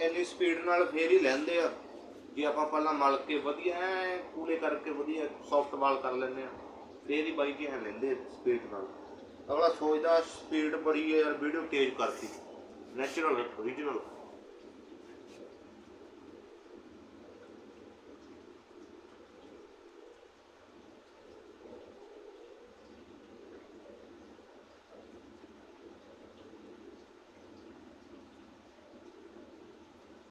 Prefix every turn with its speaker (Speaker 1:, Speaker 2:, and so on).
Speaker 1: ਇੰਨੀ ਸਪੀਡ ਨਾਲ ਫੇਰ ਹੀ ਲੈਂਦੇ ਆ। ਜੇ ਆਪਾਂ ਪਹਿਲਾਂ ਮਲ ਕੇ ਵਧੀਆ ਐਂ ਕੂਲੇ ਕਰਕੇ ਵਧੀਆ ਸੌਫਟ ਬਾਲ ਕਰ ਲੈਂਦੇ ਆ, ਫੇਰ ਹੀ ਬਾਈਕ ਜੀ ਲੈਂਦੇ ਸਪੀਡ ਨਾਲ। ਅਗਲਾ ਸੋਚਦਾ ਸਪੀਡ ਬੜੀ ਹੈ ਯਾਰ ਵੀਡੀਓ ਤੇਜ਼ ਕਰਤੀ। Natural original